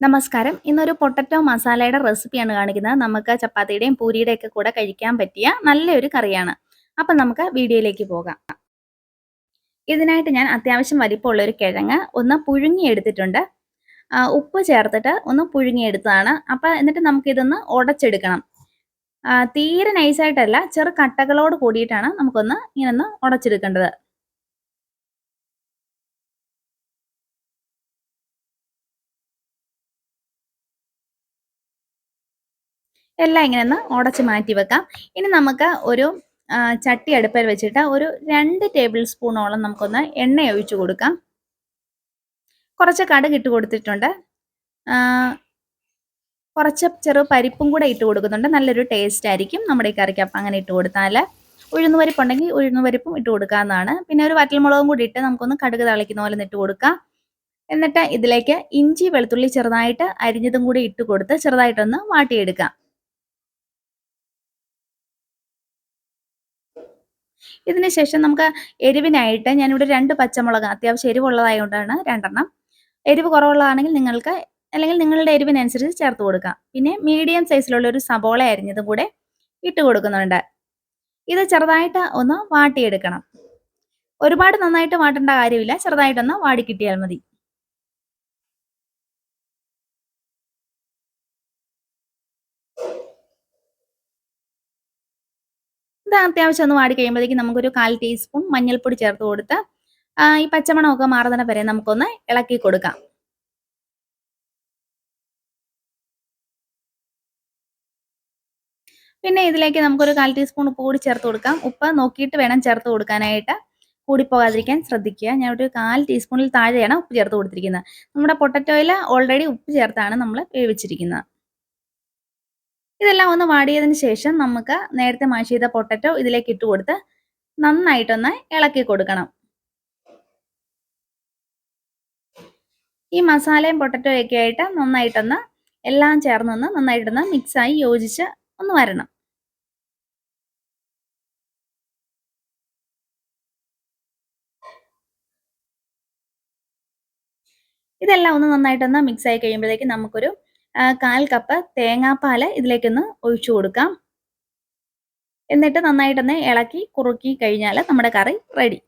നമസ്കാരം. ഇന്നൊരു പൊട്ടറ്റോ മസാലയുടെ റെസിപ്പിയാണ് കാണിക്കുന്നത്. നമുക്ക് ചപ്പാത്തിയുടെയും പൂരിയുടെയൊക്കെ കൂടെ കഴിക്കാൻ പറ്റിയ നല്ലൊരു കറിയാണ്. അപ്പം നമുക്ക് വീഡിയോയിലേക്ക് പോകാം. ഇതിനായിട്ട് ഞാൻ അത്യാവശ്യം വലിപ്പമുള്ള ഒരു കിഴങ്ങ് ഒന്ന് പുഴുങ്ങി എടുത്തിട്ടുണ്ട് ഉപ്പ് ചേർത്തിട്ട് ഒന്ന് പുഴുങ്ങിയെടുത്തതാണ്. അപ്പം എന്നിട്ട് നമുക്കിതൊന്ന് ഉടച്ചെടുക്കണം. തീരെ നൈസായിട്ടല്ല ചെറു കട്ടകളോട് കൂടിയിട്ടാണ് നമുക്കൊന്ന് ഇങ്ങനെ ഒന്ന് ഉടച്ചെടുക്കേണ്ടത്. എല്ലാം ഇങ്ങനെ ഒന്ന് ഉടച്ച് മാറ്റി വെക്കാം. ഇനി നമുക്ക് ഒരു ചട്ടി അടുപ്പിൽ വെച്ചിട്ട് ഒരു രണ്ട് ടേബിൾ സ്പൂണോളം നമുക്കൊന്ന് എണ്ണ ഒഴിച്ചു കൊടുക്കാം. കുറച്ച് കടുക് ഇട്ട് കൊടുത്തിട്ടുണ്ട്. കുറച്ച് ചെറു പരിപ്പും കൂടെ ഇട്ട് കൊടുക്കുന്നുണ്ട്. നല്ലൊരു ടേസ്റ്റ് ആയിരിക്കും നമ്മുടെ ഈ കറിക്ക്. അപ്പം അങ്ങനെ ഇട്ട് കൊടുത്താൽ ഉഴുന്ന് പരിപ്പുണ്ടെങ്കിൽ ഉഴുന്ന് പരിപ്പും ഇട്ട് കൊടുക്കാവുന്നതാണ്. പിന്നെ ഒരു വറ്റൽമുളകും കൂടി ഇട്ട് നമുക്കൊന്ന് കടുക് തളിക്കുന്ന പോലെ ഇട്ട് കൊടുക്കാം. എന്നിട്ട് ഇതിലേക്ക് ഇഞ്ചി വെളുത്തുള്ളി ചെറുതായിട്ട് അരിഞ്ഞതും കൂടി ഇട്ട് കൊടുത്ത് ചെറുതായിട്ടൊന്ന് വാട്ടിയെടുക്കാം. ഇതിന് ശേഷം നമുക്ക് എരിവിനായിട്ട് ഞാനിവിടെ രണ്ട് പച്ചമുളക് അത്യാവശ്യം എരിവുള്ളതായതുകൊണ്ടാണ് രണ്ടെണ്ണം. എരിവ് കുറവുള്ളതാണെങ്കിൽ നിങ്ങൾക്ക് അല്ലെങ്കിൽ നിങ്ങളുടെ എരിവിനനുസരിച്ച് ചേർത്ത് കൊടുക്കാം. പിന്നെ മീഡിയം സൈസിലുള്ള ഒരു സബോള അരിഞ്ഞതും കൂടെ ഇട്ട് കൊടുക്കുന്നുണ്ട്. ഇത് ചെറുതായിട്ട് ഒന്ന് വാട്ടിയെടുക്കണം. ഒരുപാട് നന്നായിട്ട് വാട്ടേണ്ട കാര്യമില്ല. ചെറുതായിട്ടൊന്ന് വാടി കിട്ടിയാൽ മതി. ഇത് അത്യാവശ്യം ഒന്ന് വാടി കഴിയുമ്പോഴത്തേക്ക് നമുക്കൊരു കാൽ ടീസ്പൂൺ മഞ്ഞൾപ്പൊടി ചേർത്ത് കൊടുത്ത് ഈ പച്ചമണമൊക്കെ മാറുന്നതിന് വരെ നമുക്കൊന്ന് ഇളക്കി കൊടുക്കാം. പിന്നെ ഇതിലേക്ക് നമുക്കൊരു കാൽ ടീസ്പൂൺ ഉപ്പ് കൂടി ചേർത്ത് കൊടുക്കാം. ഉപ്പ് നോക്കിയിട്ട് വേണം ചേർത്ത് കൊടുക്കാനായിട്ട്. കൂടിപ്പോകാതിരിക്കാൻ ശ്രദ്ധിക്കുക. ഞാൻ ഒരു കാൽ ടീസ്പൂണിൽ താഴെയാണ് ഉപ്പ് ചേർത്ത് കൊടുത്തിരിക്കുന്നത്. നമ്മുടെ പൊട്ടറ്റോയിൽ ഓൾറെഡി ഉപ്പ് ചേർത്താണ് നമ്മൾ വേവിച്ചിരിക്കുന്നത്. ഇതെല്ലാം ഒന്ന് വാടിയതിന് ശേഷം നമുക്ക് നേരത്തെ മാഷ് ചെയ്ത പൊട്ടറ്റോ ഇതിലേക്ക് ഇട്ട് കൊടുത്ത് നന്നായിട്ടൊന്ന് ഇളക്കി കൊടുക്കണം. ഈ മസാലയും പൊട്ടറ്റോ ഒക്കെ ആയിട്ട് നന്നായിട്ടൊന്ന് എല്ലാം ചേർന്നൊന്ന് നന്നായിട്ടൊന്ന് മിക്സായി യോജിച്ച് ഒന്ന് വരണം. ഇതെല്ലാം ഒന്ന് നന്നായിട്ടൊന്ന് മിക്സ് ആയി കഴിയുമ്പോഴേക്കും നമുക്കൊരു കാൽ കപ്പ് തേങ്ങാപ്പാൽ ഇതിലേക്കൊന്ന് ഒഴിച്ചു കൊടുക്കാം. എന്നിട്ട് നന്നായിട്ടൊന്ന് ഇളക്കി കുറുക്കി കഴിഞ്ഞാൽ നമ്മുടെ കറി റെഡി